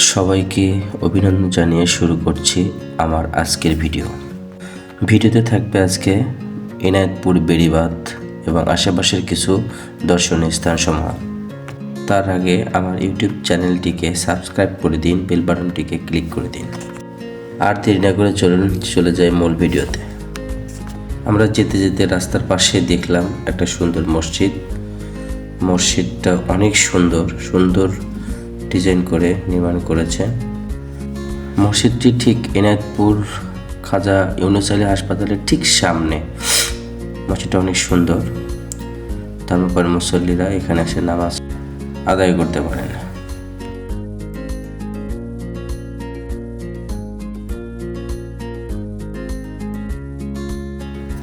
সবাইকে অভিনন্দন জানিয়ে শুরু করছি আমার আজকের ভিডিও। ভিডিওতে থাকবে আজকে এনায়েতপুর বেড়িবাঁধ এবং আশেপাশের কিছু দর্শনীয় স্থানসমূহ। তার আগে আমার ইউটিউব চ্যানেলটিকে সাবস্ক্রাইব করে দিন, বেল বাটনটিকে ক্লিক করে দিন। আর দেরি না করে চলুন, চলে যাই মূল ভিডিওতে। আমরা যেতে যেতে রাস্তার পাশে দেখলাম একটা সুন্দর মসজিদ। মসজিদটা অনেক সুন্দর সুন্দর ডিজাইন করে নির্মাণ করেছে। মসজিদটি ঠিক এনায়তপুর খাজা ইউনুস আলী হাসপাতালের ঠিক সামনে। মসজিদটা অনেক সুন্দর। তারপর মুসল্লিরা এখানে এসে নামাজ আদায় করতে পারেন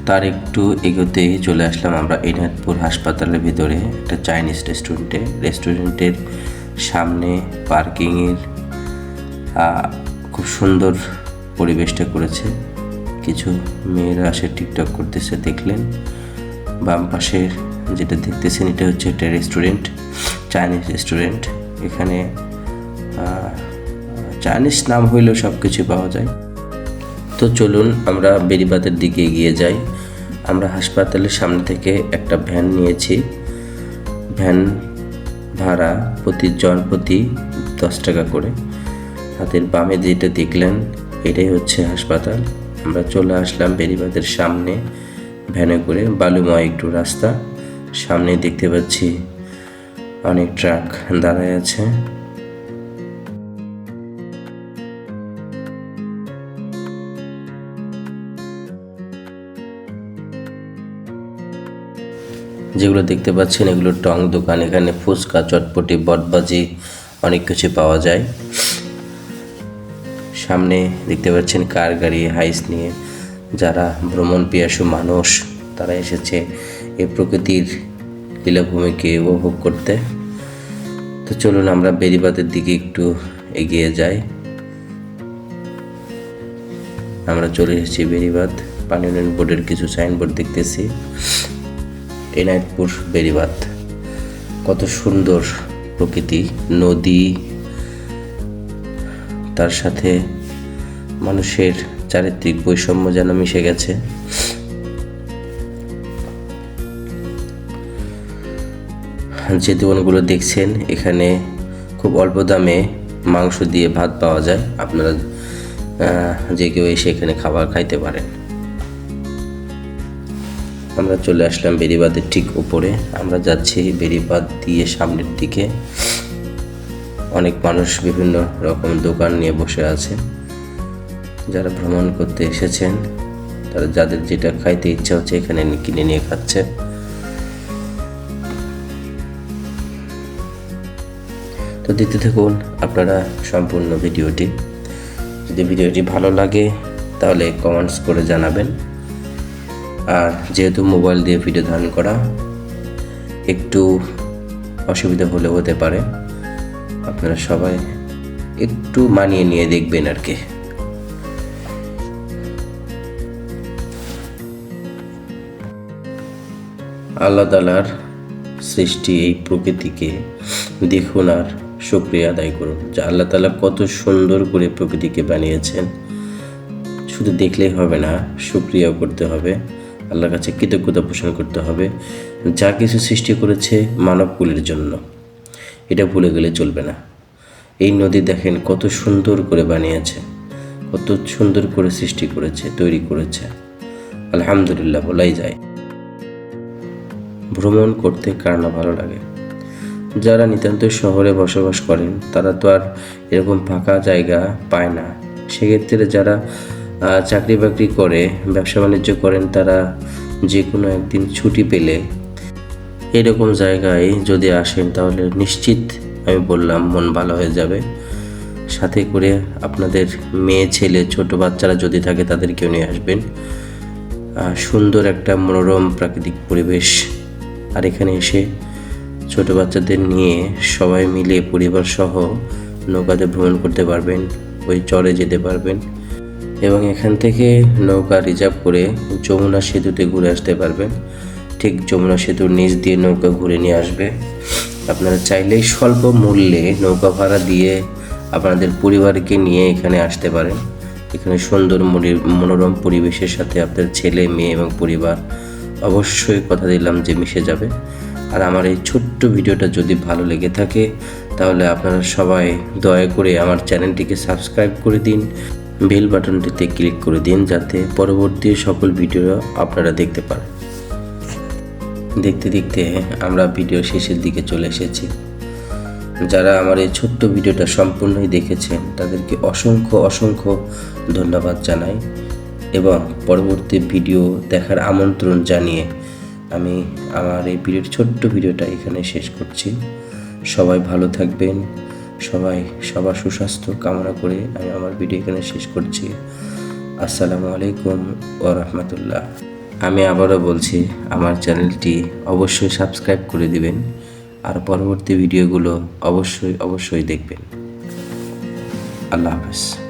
তার একটু এগোতেই চলে আসলাম আমরা এনায়তপুর হাসপাতালের ভিতরে, একটা চাইনিজ রেস্টুরেন্টে। রেস্টুরেন্টের সামনে পার্কিংয়ের খুব সুন্দর পরিবেশটা করেছে। কিছু মেয়েরা আসে টিকটক করতেছে, দেখলেন। বাম পাশের যেটা দেখতেছেন, এটা হচ্ছে একটা রেস্টুরেন্ট, চাইনিজ রেস্টুরেন্ট। এখানে চাইনিজ নাম হইলেও সব কিছু পাওয়া যায়। তো চলুন আমরা বেরিবাদের দিকে এগিয়ে যাই। আমরা হাসপাতালের সামনে থেকে একটা ভ্যান নিয়েছি। ভ্যান ভাড়া প্রতি জন প্রতি দশ টাকা করে। হাতের বামে যেটা দেখলেন, এটাই হচ্ছে হাসপাতাল। আমরা চলে আসলাম বেরিবাদের সামনে, ভ্যানে করে বালুময় একটু রাস্তা। সামনে দেখতে পাচ্ছি অনেক ট্রাক দাঁড়ায় আছে। যেগুলো দেখতে পাচ্ছেন, এগুলো টং দোকান, এখানে ফুচকা, চটপটি, বটবাজি অনেক কিছু পাওয়া যায়। সামনে দেখতে পাচ্ছেন কার গাড়ি, হাইস নিয়ে যারা ভ্রমণ পিয়াসু মানুষ, তারা এসেছে এই প্রকৃতির লীলাভূমিকে উপভোগ করতে। তো চলুন আমরা বেরিবাদের দিকে একটু এগিয়ে যাই। আমরা চলে এসেছি বেরিবাদ পানি উন্নয়ন বোর্ডের কিছু সাইনবোর্ড দেখতেছি। এনায়তপুর বেরিবাদ কত সুন্দর প্রকৃতি, নদী, তার সাথে মানুষের চারিত্রিক বৈষম্য যেন মিশে গেছে। যে দোকানগুলো দেখছেন, এখানে খুব অল্প দামে মাংস দিয়ে ভাত পাওয়া যায়। আপনারা যে কেউ এসে এখানে খাবার খাইতে পারেন। আমরা চলে আসলাম বেরিবাদের ঠিক উপরে। আমরা যাচ্ছি বেরিবাদ দিয়ে সামনের দিকে। অনেক মানুষ বিভিন্ন রকম দোকান নিয়ে বসে আছে। যারা ভ্রমণ করতে এসেছেন, তারা যাদের যেটা খাইতে ইচ্ছা হচ্ছে এখানে কিনে নিয়ে খাচ্ছে। তো দেখতে থাকুন আপনারা সম্পূর্ণ ভিডিওটি। যদি ভিডিওটি ভালো লাগে, তাহলে কমেন্টস করে জানাবেন। আর যেহেতু মোবাইল দিয়ে ভিডিও ধারণ করা একটু অসুবিধা হলেও হতে পারে, আপনারা সবাই একটু মানিয়ে নিয়ে দেখবেন আর কি। আল্লাহ তালার সৃষ্টি এই প্রকৃতিকে দেখুন আর শুক্রিয়া আদায় করুন যে আল্লাহ তালা কত সুন্দর করে প্রকৃতিকে বানিয়েছেন। শুধু দেখলেই হবে না, শুক্রিয়াও করতে হবে। আল্লাহর কাছে কৃতজ্ঞতা পোষণ করতে হবে। যা কিছু সৃষ্টি করেছে মানবকুলের জন্য, এটা ভুলে গেলে চলবে না। এই নদী দেখেন কত সুন্দর করে বানিয়েছে, কত সুন্দর করে সৃষ্টি করেছে, তৈরি করেছে। আলহামদুলিল্লাহ, বলাই যায়। ভ্রমণ করতে কার না ভালো লাগে? যারা নিতান্ত শহরে বসবাস করেন, তারা তো আর এরকম ফাঁকা জায়গা পায় না। সেক্ষেত্রে যারা চাকরি বাকরি করে, ব্যবসা বাণিজ্য করেন তারা যে কোনো একদিন ছুটি পেলে। এরকম জায়গায় যদি আসেন তাহলে নিশ্চিত আমি বললাম মন ভালো হয়ে যাবে। সাথে করে আপনাদের মেয়ে, ছেলে, ছোট বাচ্চারা যদি থাকে তাদেরকেও নিয়ে আসবেন। সুন্দর একটা মনোরম প্রাকৃতিক পরিবেশ। আর এখানে এসে ছোট বাচ্চাদের নিয়ে সবাই মিলে পরিবার সহ নৌকাতে ভ্রমণ করতে পারবেন, ওই চরে যেতে পারবেন। এবং এখান থেকে নৌকা রিজার্ভ করে যমুনা সেতুতে ঘুরে আসতে পারবেন ঠিক যমুনা সেতুর নিচ দিয়ে নৌকা ঘুরে নিয়ে আসবে। আপনারা চাইলেই স্বল্প মূল্যে নৌকা ভাড়া দিয়ে আপনাদের পরিবারকে নিয়ে এখানে আসতে পারেন। এখানে সুন্দর মনি- মনোরম পরিবেশের সাথে আপনার ছেলে, মেয়ে এবং পরিবার অবশ্যই কথা দিলাম যে মিশে যাবে। আর আমার এই ছোট্ট ভিডিওটা যদি ভালো লেগে থাকে, তাহলে আপনারা সবাই দয়া করে আমার চ্যানেলটিকে সাবস্ক্রাইব করে দিন। বেল বাটনটিতে ক্লিক করে দিন যাতে পরবর্তী সকল ভিডিও আপনারা দেখতে পারেন। দেখতে দেখতে আমরা ভিডিও শেষের দিকে চলে এসেছি। যারা আমার এই ছোট্ট ভিডিওটা সম্পূর্ণই দেখেছেন, তাদেরকে অসংখ্য অসংখ্য ধন্যবাদ জানাই এবং পরবর্তী ভিডিও দেখার আমন্ত্রণ জানিয়ে আমি আমার এই ভিডিওর ছোট্ট ভিডিওটা এখানে শেষ করছি। সবাই ভালো থাকবেন। সবাই, সবার সুস্বাস্থ্য কামনা করে আমি আমার ভিডিও এখানে শেষ করছি। আসসালামু আলাইকুম ও রহমতুল্লাহ। আমি আবারও বলছি, আমার চ্যানেলটি অবশ্যই সাবস্ক্রাইব করে দিবেন আর পরবর্তী ভিডিওগুলো অবশ্যই অবশ্যই দেখবেন। আল্লাহ হাফেজ।